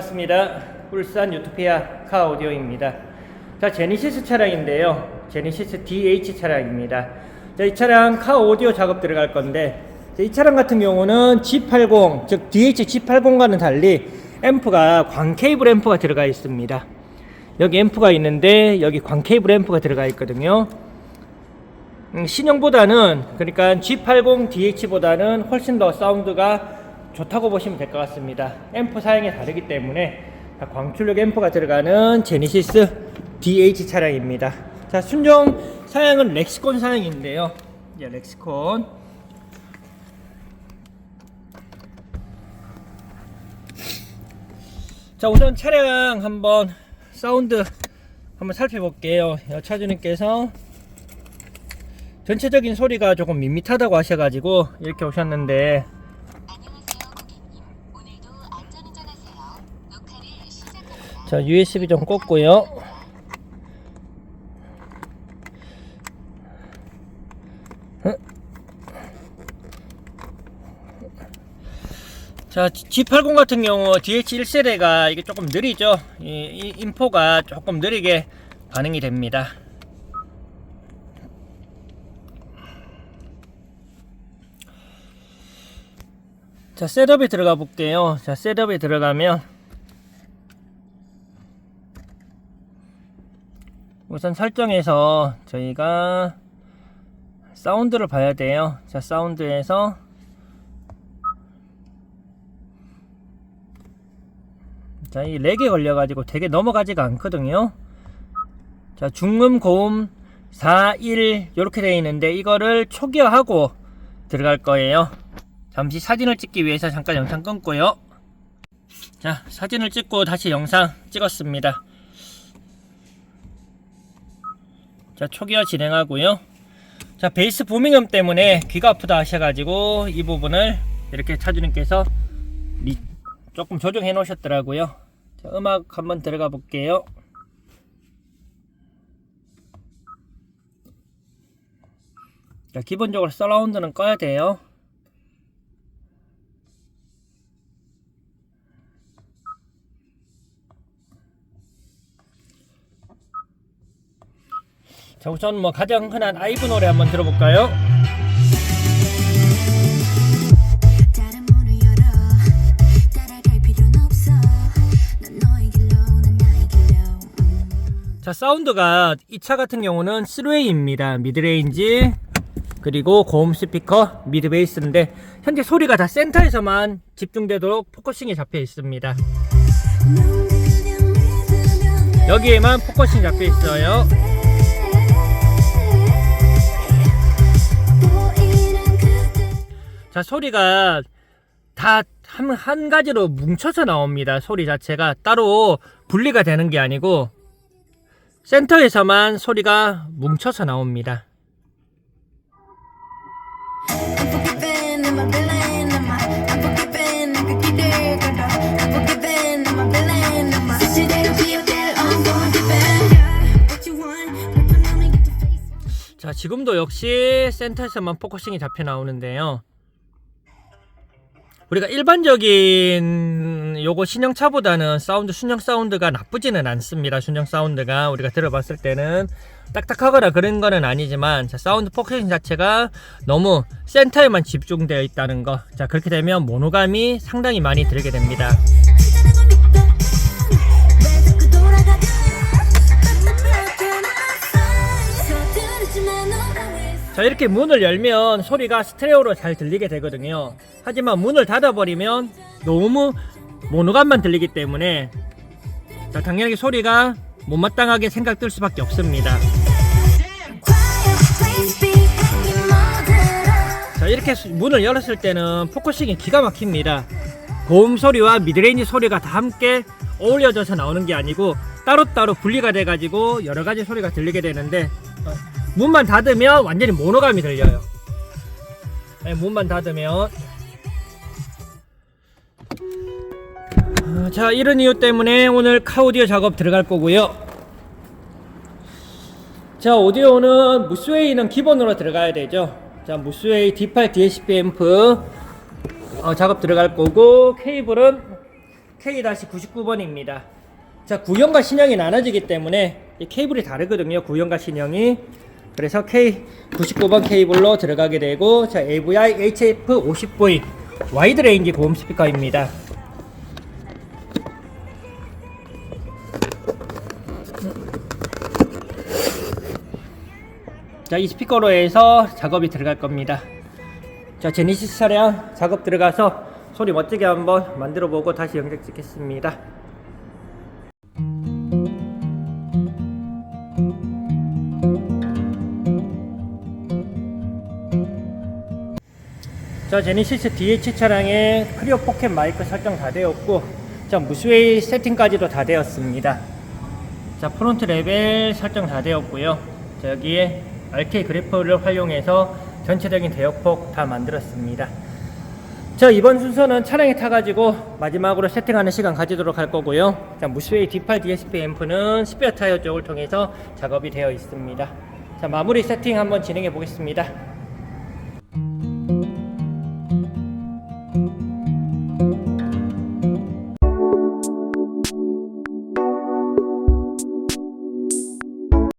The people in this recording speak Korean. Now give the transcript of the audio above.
반갑습니다. 울산 유토피아 카 오디오입니다. 자, 제니시스 차량인데요. 제니시스 DH 차량입니다. 자, 이 차량 카 오디오 작업 들어갈 건데, 자, 이 차량 같은 경우는 G80, 즉 DH G80과는 달리 앰프가 광 케이블 앰프가 들어가 있습니다. 여기 앰프가 있는데 여기 광 케이블 앰프가 들어가 있거든요. 음, 신형보다는 그러니까 G80 DH보다는 훨씬 더 사운드가 좋다고 보시면 될 것 같습니다. 앰프 사양이 다르기 때문에 광출력 앰프가 들어가는 제니시스 DH 차량입니다. 자 순정 사양은 렉시콘 사양인데요. 이제 렉시콘 자 우선 차량 한번 사운드 한번 살펴볼게요. 차주님께서 전체적인 소리가 조금 밋밋하다고 하셔가지고 이렇게 오셨는데 자 USB 좀 꽂고요. 자 G80 같은 경우 DH1 세대가 이게 조금 느리죠. 이, 이 인포가 조금 느리게 반응이 됩니다. 자 셋업에 들어가 볼게요. 자 셋업에 들어가면 우선 설정에서 저희가 사운드를 봐야 돼요. 자 사운드에서 자 이 렉에 걸려 가지고 되게 넘어가지가 않거든요. 자 중음 고음 4 1 이렇게 되어 있는데 이거를 초기화하고 들어갈 거예요. 잠시 사진을 찍기 위해서 잠깐 영상 끊고요. 자 사진을 찍고 다시 영상 찍었습니다 자 초기화 진행하고요. 자 베이스 부밍음 때문에 귀가 아프다 하셔가지고 이 부분을 이렇게 차주님께서 리- 조금 조정해 놓으셨더라고요. 자, 음악 한번 들어가 볼게요. 자 기본적으로 서라운드는 꺼야 돼요 자 우선 뭐 가장 흔한 아이브 노래 한번 들어볼까요? 자 사운드가 이 차 같은 경우는 3웨이입니다. 미드레인지 그리고 고음 스피커 미드 베이스인데 현재 소리가 다 센터에서만 집중되도록 포커싱이 잡혀 있습니다. 여기에만 포커싱 잡혀 있어요 자 소리가 다 한 한 가지로 뭉쳐서 나옵니다 소리 자체가 따로 분리가 되는 게 아니고 센터에서만 소리가 뭉쳐서 나옵니다 그자 지금도 역시 센터에서만 포커싱이 잡혀 나오는데요 우리가 일반적인 요거 신형차보다는 사운드 순정 사운드가 나쁘지는 않습니다. 순정 사운드가 우리가 들어봤을 때는 딱딱하거나 그런 거는 아니지만 자, 사운드 포커싱 자체가 너무 센터에만 집중되어 있다는 거 자 그렇게 되면 모노감이 상당히 많이 들게 됩니다. 자 이렇게 문을 열면 소리가 스테레오로 잘 들리게 되거든요 하지만 문을 닫아버리면 너무 모노감만 들리기 때문에 자 당연하게 소리가 못마땅하게 생각될 수밖에 없습니다. 자 이렇게 수- 문을 열었을 때는 포커싱이 기가 막힙니다. 고음 소리와 미드레인지 소리가 다 함께 어울려져서 나오는 게 아니고 따로따로 분리가 돼 가지고 여러 가지 소리가 들리게 되는데 어, 문만 닫으면 완전히 모노감이 들려요. 네, 문만 닫으면 자 이런 이유 때문에 오늘 카오디오 작업 들어갈 거고요 자 오디오는 무스웨이는 기본으로 들어가야 되죠 자 무스웨이 D8 DSP 앰프 어, 작업 들어갈 거고 케이블은 K-99번입니다. 자, 구형과 신형이 나눠지기 때문에 이 케이블이 다르거든요. 구형과 신형이. 그래서 K99번 케이블로 들어가게 되고 자, AVI HF50V 와이드 레인지 고음 스피커입니다. 자, 이 스피커로 해서 작업이 들어갈 겁니다. 자, 제니시스 차량 작업 들어가서 소리 멋지게 한번 만들어 보고 다시 영상 찍겠습니다. 자, 제니시스 DH 차량에 크리오 포켓 마이크 설정 다 되었고, 자, 무스웨이 세팅까지도 다 되었습니다. 자, 프론트 레벨 설정 다 되었고요. 자, 여기에 RK 그래퍼를 활용해서 전체적인 대역폭 다 만들었습니다. 자, 이번 순서는 차량에 타가지고 마지막으로 세팅하는 시간 가지도록 할 거고요. 자, 무스웨이 D8 DSP 앰프는 스페어 타이어 쪽을 통해서 작업이 되어 있습니다. 자, 마무리 세팅 한번 진행해 보겠습니다.